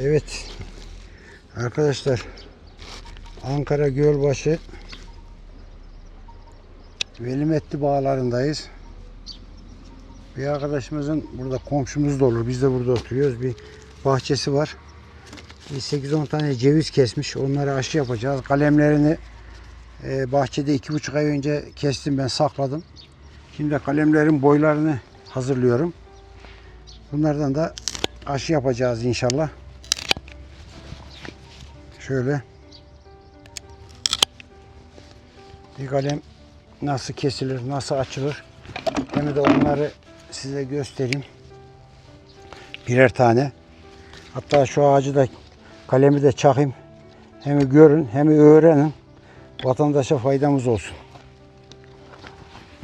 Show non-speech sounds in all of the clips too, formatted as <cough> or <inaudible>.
Evet. Arkadaşlar Ankara Gölbaşı Velimetli bağlarındayız. Bir arkadaşımızın burada komşumuz da olur. Biz de burada oturuyoruz. Bir bahçesi var. Bir 8-10 tane ceviz kesmiş. Onları aşı yapacağız. Kalemlerini e, bahçede 2,5 ay önce kestim ben sakladım. Şimdi kalemlerin boylarını hazırlıyorum. Bunlardan da aşı yapacağız inşallah. Şöyle. Bir kalem nasıl kesilir, nasıl açılır. Hem de onları size göstereyim. Birer tane. Hatta şu ağacı da kalemi de çakayım. Hem görün hem öğrenin. Vatandaşa faydamız olsun.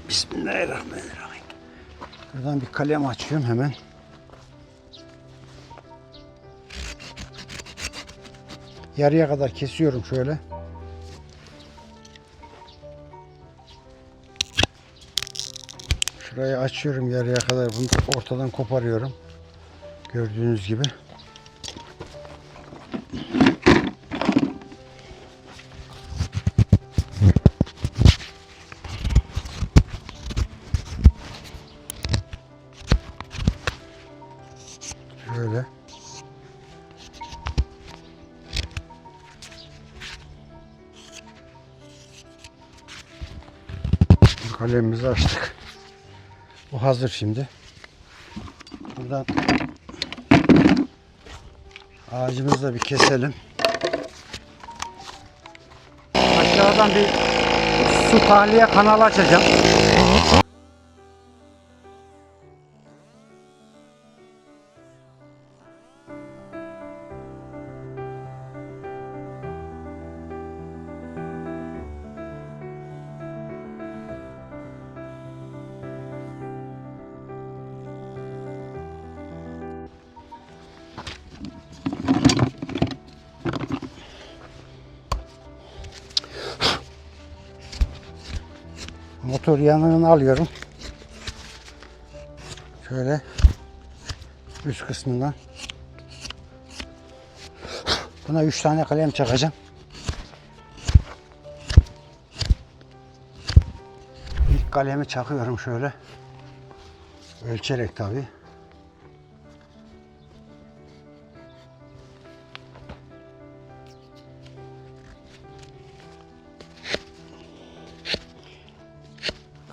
Bismillahirrahmanirrahim. Buradan bir kalem açıyorum hemen. Yarıya kadar kesiyorum şöyle. Şurayı açıyorum yarıya kadar bunu ortadan koparıyorum. Gördüğünüz gibi. Kalemimizi açtık. Bu hazır şimdi. Buradan ağacımızı da bir keselim. Aşağıdan bir su tahliye kanalı açacağım. Motor yanığını alıyorum. Şöyle üst kısmından. Buna 3 tane kalem çakacağım. İlk kalemi çakıyorum şöyle. Ölçerek tabi.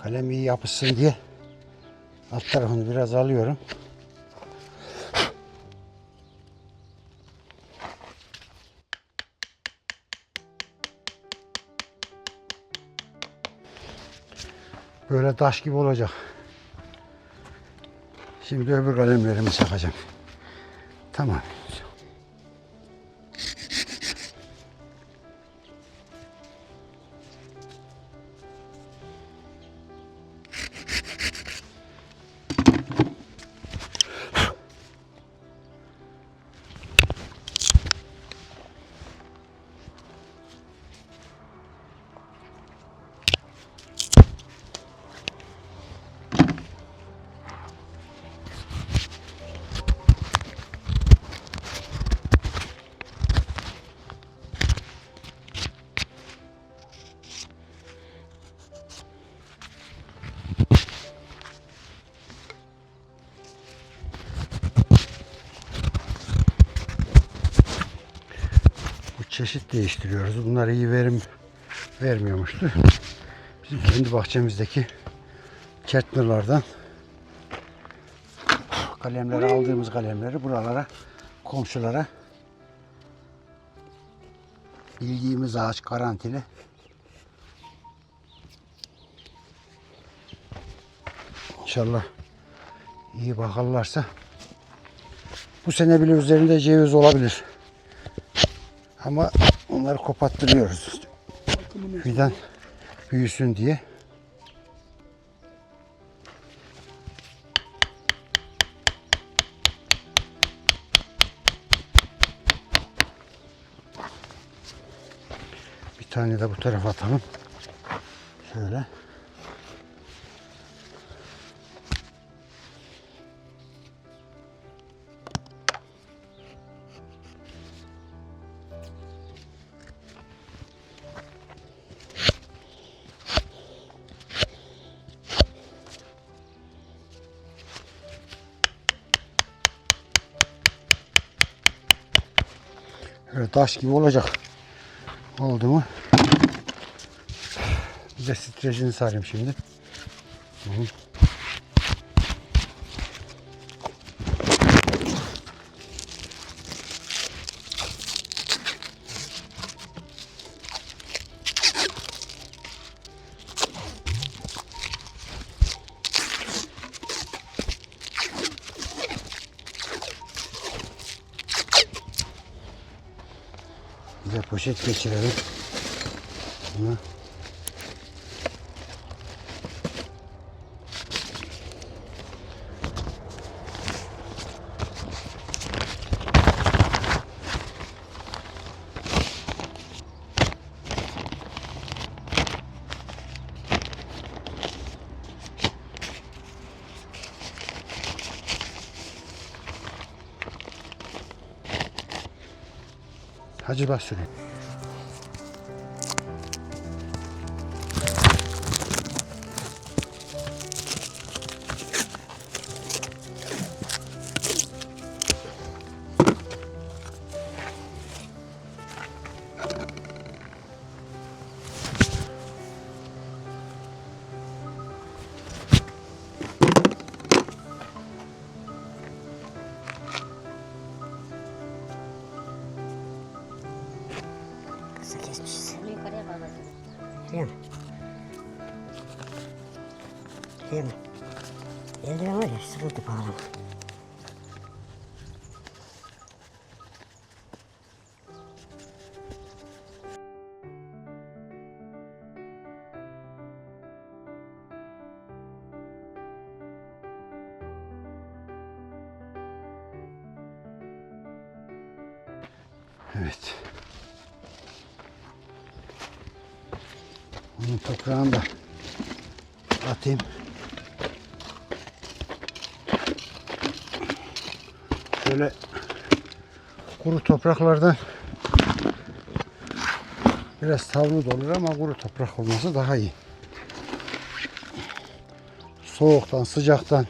Kalem iyi yapışsın diye alt tarafını biraz alıyorum. Böyle taş gibi olacak. Şimdi öbür kalemlerimi çakacağım. Tamam. Çeşit değiştiriyoruz. Bunlar iyi verim vermiyormuştu. Bizim kendi bahçemizdeki Kertner'lardan kalemleri aldığımız kalemleri buralara komşulara bildiğimiz ağaç garantili İnşallah iyi bakarlarsa bu sene bile üzerinde ceviz olabilir. Ama onları kopattırıyoruz. Fidan büyüsün diye. Bir tane de bu tarafa atalım. Şöyle. Taş gibi olacak. Oldu mu? Bir de streçini sarayım şimdi. Hı. Bir de poşet geçirelim. Buna. Hacı bak süreyim. Neyse geçmişiz. Bunu yukarıya bağladım. Yem. Yem. Eldiven var ya sıkıntı bağlamak. Evet. Bunun toprağını da atayım. Şöyle kuru topraklardan biraz tavlı da olur ama kuru toprak olması daha iyi. Soğuktan, sıcaktan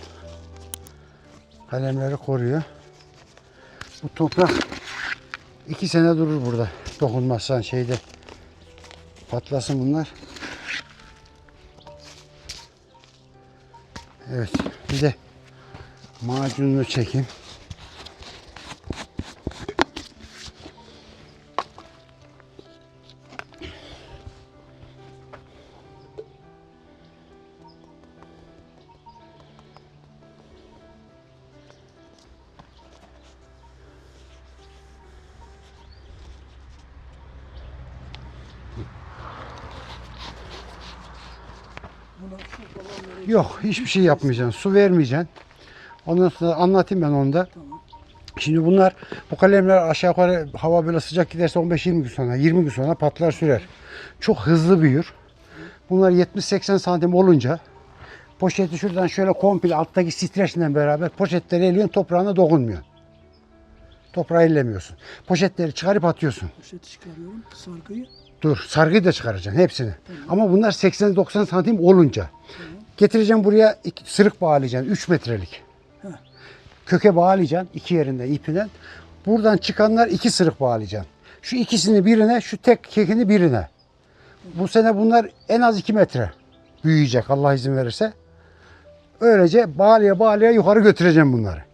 kalemleri koruyor. Bu toprak iki sene durur burada. Dokunmazsan şeyde patlasın bunlar. Evet. Bir de macununu çekeyim. Yok hiçbir şey yapmayacaksın. Su vermeyeceksin. Ondan sonra anlatayım ben onu da. Şimdi bunlar bu kalemler aşağı yukarı hava böyle sıcak giderse 15-20 gün sonra 20 gün sonra patlar sürer. Çok hızlı büyür. Bunlar 70-80 santim olunca poşeti şuradan şöyle komple alttaki streçle beraber poşetleri eliyorsun toprağına dokunmuyor. Toprağı ellemiyorsun. Poşetleri çıkarıp atıyorsun. Poşeti çıkarıyorum, sargıyı. Dur sargıyı da çıkaracaksın hepsini. Ama bunlar 80-90 santim olunca. Getireceğim buraya iki, sırık bağlayacaksın 3 metrelik. Heh. Köke bağlayacaksın iki yerinden ipinden. Buradan çıkanlar iki sırık bağlayacaksın. Şu ikisini birine, şu tek kekini birine. Bu sene bunlar en az 2 metre büyüyecek Allah izin verirse. Öylece bağlaya bağlaya yukarı götüreceğim bunları.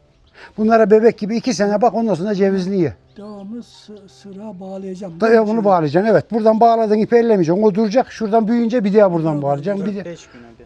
Bunlara bebek gibi iki sene bak ondan sonra cevizini ye. Devamlı sı- sıra bağlayacağım. Daya bunu bağlayacaksın. Evet. Buradan bağladın ipi ellemeyeceksin. O duracak. Şuradan büyüyünce bir daha buradan bağlayacaksın. Bir de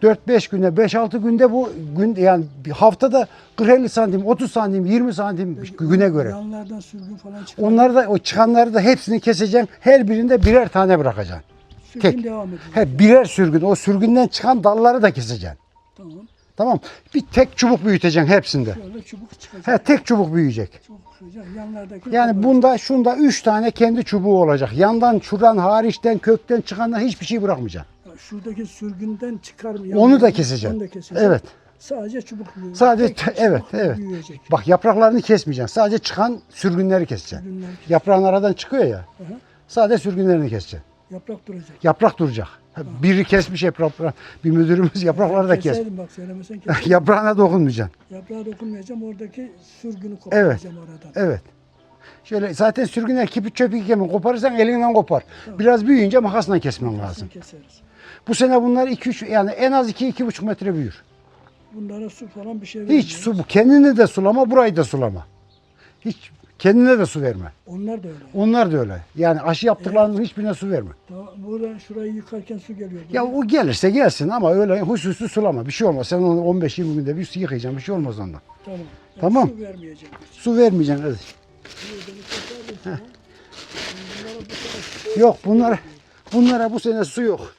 4-5 güne, 5-6 günde bu gün yani bir haftada 40-50 santim, 30 santim, 20 santim güne göre. Yanlardan sürgün falan çıkar. Onları da o çıkanları da hepsini keseceksin. Her birinde birer tane bırakacaksın. sürgün tek. devam edecek. He, birer sürgün. O sürgünden çıkan dalları da keseceksin. Tamam. Tamam. Bir tek çubuk büyüteceksin hepsinde. Şöyle çubuk çıkacak. He, tek çubuk büyüyecek. Çubuk çıkacak. Yanlardaki Yani bunda şunda 3 tane kendi çubuğu olacak. Yandan, şuradan, hariçten, kökten çıkandan hiçbir şey bırakmayacaksın. Ya Şuradaki sürgünden çıkar. Onu da keseceksin. Onu da keseceksin. Evet. Sadece çubuk büyüyecek. Sadece Tek evet, çubuk evet. Büyüyecek. Bak yapraklarını kesmeyeceksin. Sadece çıkan sürgünleri keseceksin. Sürgünler. Yaprağın aradan çıkıyor ya. Hı. Sadece sürgünlerini keseceksin. Yaprak duracak. Yaprak duracak. <laughs> Biri kesmiş yaprak. Bir müdürümüz yaprakları da kes. Keseydim bak söylemesen <laughs> kes. Yaprağına dokunmayacaksın. Yaprağa dokunmayacağım. Oradaki sürgünü koparacağım oradan. Evet. Şöyle zaten sürgünler kipik çöpük yemin koparırsan elinden kopar. Biraz büyüyünce makasla kesmen lazım. keseriz. Bu sene bunlar 2-3 yani en az 2-2,5 metre büyür. Bunlara su falan bir şey Hiç vermiyoruz. su bu. Kendini de sulama, burayı da sulama. Hiç kendine de su verme. Onlar da öyle. Onlar da öyle. Yani aşı yaptıklarının hiçbirine su verme. Tamam, burada şurayı yıkarken su geliyor. Ya o gelirse gelsin ama öyle hususu sulama. Bir şey olmaz. Sen onu 15-20 günde bir su yıkayacaksın. Bir şey olmaz ondan. Tamam. Yani Tamam. Su vermeyeceğim. Su vermeyeceksin kadar Yok bunlara bunlara bu sene su yok.